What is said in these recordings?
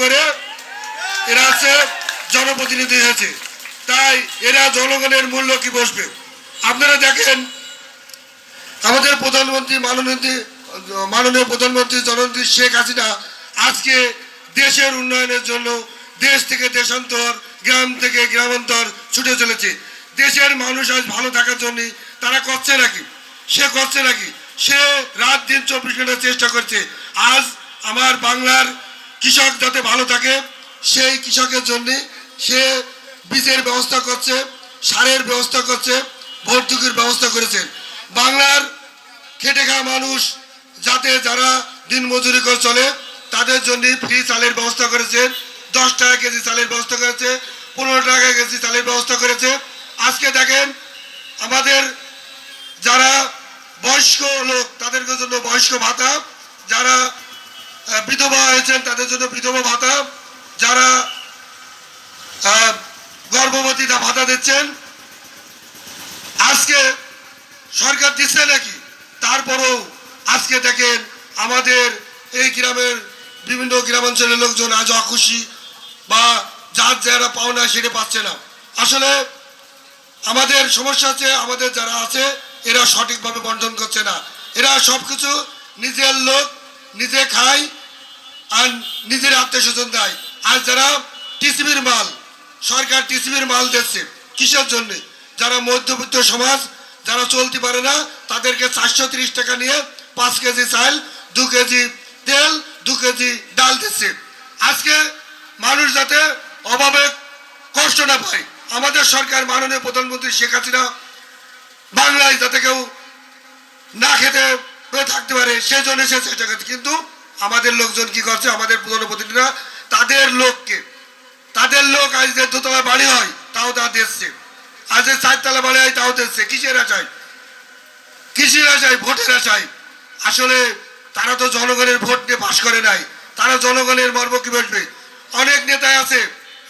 করে এরা আছে জনপ্রতিনিধি হয়েছে। তাই এরা জনগণের মূল্য কি বসবে? আপনারা দেখেন, আমাদের প্রধানমন্ত্রী, মাননীয় মাননীয় প্রধানমন্ত্রী জননেত্রী শেখ হাসিনা আজকে দেশের উন্নয়নের জন্য দেশ থেকে দেশান্তর, গ্রাম থেকে গ্রামান্তর ছুটে চলেছে। দেশের মানুষ আজ ভালো থাকার জন্য তারা করছে নাকি? সে করছে নাকি? সে রাত দিন চব্বিশ ঘণ্টা চেষ্টা করছে। আজ আমার বাংলার কৃষক যাতে ভালো থাকে, সেই কৃষকের জন্য সে বীজের ব্যবস্থা করছে, সারের ব্যবস্থা করছে, ভর্তুকির ব্যবস্থা করেছে। বাংলার খেটে খাওয়া মানুষ যাতে যারা দিন মজুরি করে চলে, তাদের জন্য ফ্রি চালের ব্যবস্থা করেছে, দশ টাকা কেজি চালের ব্যবস্থা করেছে, পনেরো টাকা কেজি চালের ব্যবস্থা করেছে। আজকে দেখেন, আমাদের যারা বয়স্ক লোক, তাদের জন্য বয়স্ক ভাতা, যারা বিধবা হয়েছেন, তাদের জন্য বিধবা ভাতা। যারা গর্ভবতী, তা ভাতা দিচ্ছেন। আজকে সরকার দিচ্ছে নাকি? তারপরেও আজকে দেখেন আমাদের এই গ্রামের বিভিন্ন গ্রামাঞ্চলের লোকজন আজ অখুশি বা যার যারা পাওনা সেটা পাচ্ছে না। আসলে আমাদের সমস্যা আছে আমাদের যারা আছে, এরা সঠিকভাবে বন্টন করছে না। এরা সব কিছু নিজের লোক নিজে খায় আর নিজের আত্মীয় স্বজন দেয়। আর যারা টিসিবির মাল, সরকার টিসিবির মাল দিচ্ছে, কিসের জন্য? যারা মধ্যবিত্ত সমাজ, যারা চলতে পারে না, তাদেরকে চারশো টাকা নিয়ে পাঁচ কেজি চাল, দু কেজি তেল, দু কেজি ডাল দিচ্ছে। আজকে মানুষ যাতে অভাবে কষ্ট না পায়। আমাদের সরকার মাননীয় প্রধানমন্ত্রী শেখ হাসিনা বাংলায় যাতে কেউ না খেতে থাকতে পারে সেই জন্য সে করছে কিন্তু আমাদের লোকজন কি করছে? আমাদের প্রধানমন্ত্রীরা তাদের লোককে, তাদের লোক আজ যে দোতলা বাড়ি হয়, তাও তা দিচ্ছে আজ যে চারতলা বাড়ি হয়, তাও দিচ্ছে কিসের আশায়? কৃষির আশায়? ভোটের আশায়। আসলে তারা তো জনগণের ভোট নিয়ে পাশ করে নাই। তারা জনগণের মর্ম কি বসবে অনেক নেতাই আছে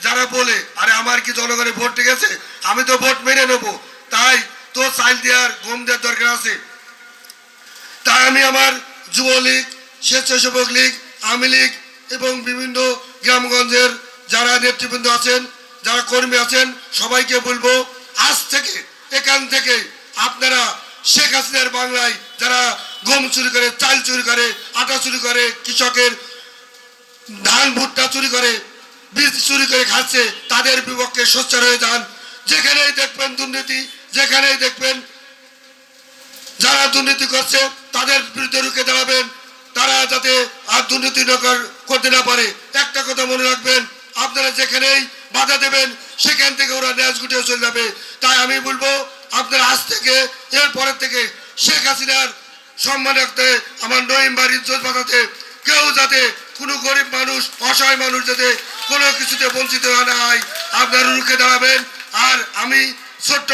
যারা বলে, আরে আমার কি জনগণের ভোট ঠিক আছে আমি তো ভোট মেনে নেব। তাই তো চাইল দেওয়ার, গম দেওয়ার দরকার আছে। আমি আমার যুবলীগ, স্বেচ্ছাসেবক লীগ, আওয়ামী লীগ এবং বিভিন্ন গ্রামগঞ্জের যারা নেতৃবৃন্দ আছেন, যারা কর্মী আছেন, সবাইকে বলব, আজ থেকে, এখান থেকে আপনারা শেখ হাসিনার বাংলায় যারা গম চুরি করে, চাল চুরি করে, আটা চুরি করে, কৃষকের ধান, ভুট্টা চুরি করে, বীজ চুরি করে খাচ্ছে, তাদের বিপক্ষে সোচ্চার হয়ে যান। যেখানেই দেখবেন দুর্নীতি, যেখানেই দেখবেন যারা দুর্নীতি করছে, তাদের বিরুদ্ধে রুখে দাঁড়াবেন। তারা যাতে আর দুর্নীতি করতে না পারে। একটা কথা মনে রাখবেন, আপনারা যেখানেই বাধা দেবেন, সেখান থেকে ওরা ন্যাজ গুটিয়ে চলে যাবে। তাই আমি বলব, আপনারা আজ থেকে, এর পরের থেকে শেখ হাসিনার সম্মান রাখতে, আমার নইম্বার ইজ্জত বাঁচাতে, কেউ যাতে কোনো গরিব মানুষ, অসহায় মানুষ যাতে কোনো কিছুতে বঞ্চিত না হয়, আপনারা রুখে দাঁড়াবেন। আর আমি ছোট্ট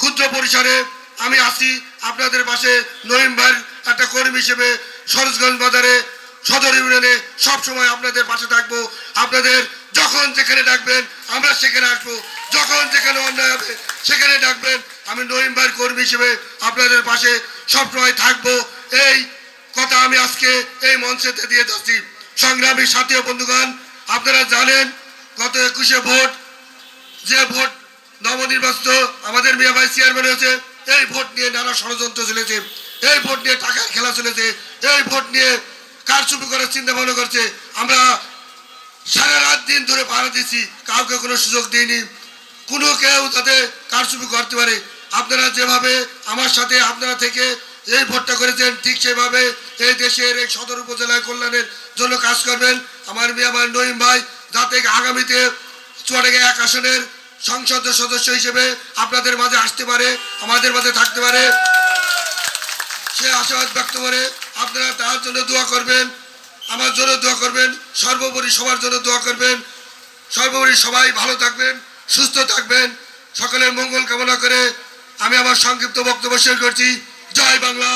ক্ষুদ্র পরিসরে আমি আসি আপনাদের পাশে নভেম্বর একটা কর্মী হিসেবে সরোজগঞ্জ বাজারে সদর ইউনিয়নে সবসময় আপনাদের পাশে থাকব। আপনাদের যখন যেখানে ডাকবেন, আমরা সেখানে আসব। যখন যেখানে অন্যায় হবে, সেখানে ডাকবেন। আমি নভেম্বর কর্মী হিসেবে আপনাদের পাশে সবসময় থাকব। এই কথা আমি আজকে এই মঞ্চেতে দিয়ে যাচ্ছি। সংগ্রামী সাথী বন্ধুগণ, আপনারা জানেন, গত একুশে ভোট, যে ভোট নবনির্বাচিত আমাদের মিয়া ভাই চেয়ারম্যান হয়েছে এই ভোট নিয়ে নানা ষড়যন্ত্র চলেছে, এই ভোট নিয়ে টাকার খেলা চলেছে, এই ভোট নিয়ে কারচুপি করার চিন্তা ভাবনা করছে। আমরা সারা রাত দিন ধরে পাহারা দিচ্ছি, কাউকে কোনো সুযোগ দিইনি। কোনো কেউ তাতে কারচুপি করতে পারে। আপনারা যেভাবে আমার সাথে আপনারা থেকে এই ভোটটা করেছেন, ঠিক সেভাবে এই দেশের, এই সদর উপজেলায় কল্যাণের জন্য কাজ করবেন। আমার মেয়ে, আমার নঈম ভাই, যাতে আগামীতে চুয়াডাঙ্গা এক আসনের সংসদ সদস্য হিসেবে আপনাদের মাঝে আসতে পারে, আমাদের মাঝে থাকতে পারে। সে আশাবাদ ব্যক্ত করে, আপনারা তার জন্য দোয়া করবেন, আমার জন্য দোয়া করবেন, সর্বোপরি সবার জন্য দোয়া করবেন। সর্বোপরি সবাই ভালো থাকবেন, সুস্থ থাকবেন। সকলের মঙ্গল কামনা করে আমি আমার সংক্ষিপ্ত বক্তব্য শেষ করছি। জয় বাংলা।